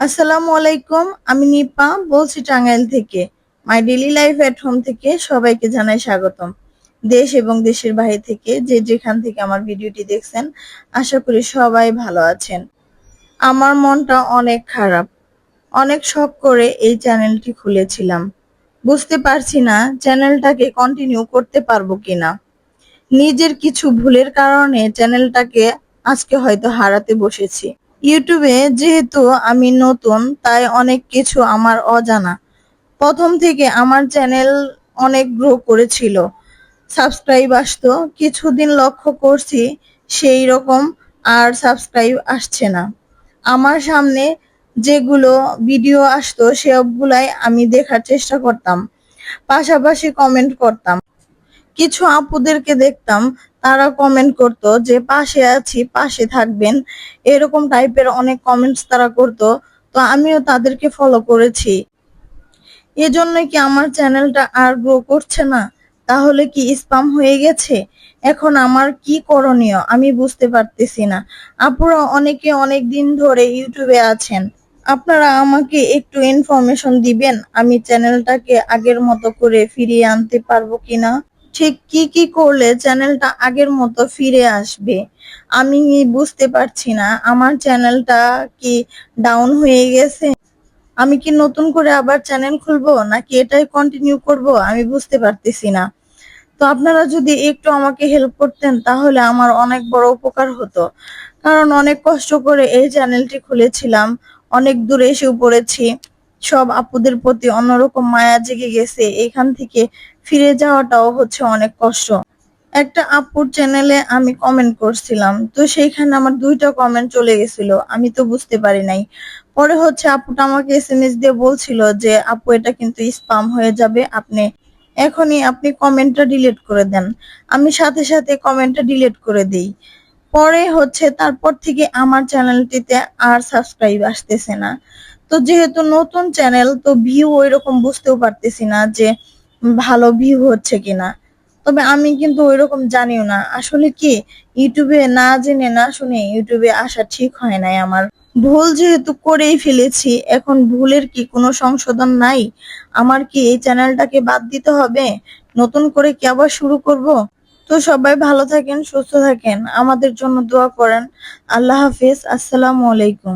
আসসালামু আলাইকুম, আমি নিপা বলছি টাঙ্গাইল থেকে। My daily life at home থেকে সবাইকে জানাই স্বাগতম। দেশ এবং দেশের বাইরে থেকে যে যেখান থেকে আমার ভিডিওটি দেখছেন, আশা করি সবাই ভালো আছেন। আমার মনটা অনেক খারাপ। অনেক শখ করে এই চ্যানেলটি খুলেছিলাম। বুঝতে পারছি না চ্যানেলটাকে কন্টিনিউ করতে পারব কিনা। নিজের কিছু ভুলের কারণে চ্যানেলটাকে আজকে হয়তো হারাতে বসেছি। ইউটিউবে যেহেতু আমি নতুন, তাই অনেক কিছু আমার অজানা। প্রথম থেকে আমার চ্যানেল অনেক গ্রো করেছিল। সাবস্ক্রাইব আসতো, কিছুদিন লক্ষ্য করছি সেই রকম আর সাবস্ক্রাইব আসছে না। আমার সামনে যেগুলো ভিডিও আসতো সবগুলাই আমি দেখার চেষ্টা করতাম, পাশাপাশি কমেন্ট করতাম। কিছু আপুদেরকে দেখতাম তারা কমেন্ট করতো যে, পাশে আছি, পাশে থাকবেন। এরকম টাইপের অনেক কমেন্টস তারা করতো। তো আমিও তাদেরকে ফলো করেছি। এজন্য কি আমার চ্যানেলটা আর গ্রো করছে না? তাহলে কি স্পাম হয়ে গেছে? এখন আমার কি করণীয়? আমি বুঝতে পারতেছি না। আপুরা অনেকে অনেক দিন ধরে ইউটিউবে আছেন। আপনারা আমাকে একটু ইনফরমেশন দিবেন? আমি চ্যানেলটাকে আগের মতো করে ফিরিয়ে আনতে পারব কিনা? ঠিক কি কি করলে চ্যানেলটা আগের মতো ফিরে আসবে? আমি বুঝতে পারছি না। আমার চ্যানেলটা কি ডাউন হয়ে গেছে? আমি কি নতুন করে আবার চ্যানেল খুলবো, নাকি এটাই কন্টিনিউ করব? আমি বুঝতে পারতেছি না। তো আপনারা যদি একটু আমাকে হেল্প করতেন, তাহলে আমার অনেক বড় উপকার হতো। কারণ অনেক কষ্ট করে এই চ্যানেলটি খুলেছিলাম, অনেক দূরে এসেও পড়েছি। সব আপুদের প্রতি অন্যরকম মায়া জেগে গেছে। এখান থেকে ফিরে যাওয়াটাও হচ্ছে অনেক কষ্ট। একটা আপুর চ্যানেলে আমি কমেন্ট করছিলাম, তো সেইখানে আমার দুইটা কমেন্ট চলে গেছিল। আমি তো বুঝতে পারি নাই। পরে হচ্ছে আপুটা আমাকে এস এম এস দিয়ে বলছিল যে, আপু, এটা কিন্তু স্পাম হয়ে যাবে। আপনি এখনই আপনি কমেন্টটা ডিলিট করে দেন। আমি সাথে সাথে কমেন্টটা ডিলিট করে দেই। পরে হচ্ছে তারপর থেকে আমার চ্যানেলটিতে আর সাবস্ক্রাইব আসতেছে না। তো যেহেতু নতুন চ্যানেল তো ভিউ ওই রকম বুঝতেও পারতেছি না যে ভালো ভিউ হচ্ছে কিনা। তবে আমি কিন্তু ওই রকম জানিও না। আসলে কি, ইউটিউবে না জেনে না শুনে ইউটিউবে আসা ঠিক হয় নাই আমার। ভুল যেহেতু করেই ফেলেছি, এখন ভুলের কি কোনো সংশোধন নাই? আমার কি এই চ্যানেলটাকে বাদ দিতে হবে? নতুন করে কি আবার শুরু করব? তো সবাই ভালো থাকেন, সুস্থ থাকেন। আমাদের জন্য দোয়া করেন। আল্লাহ হাফিজ। আসসালামু আলাইকুম।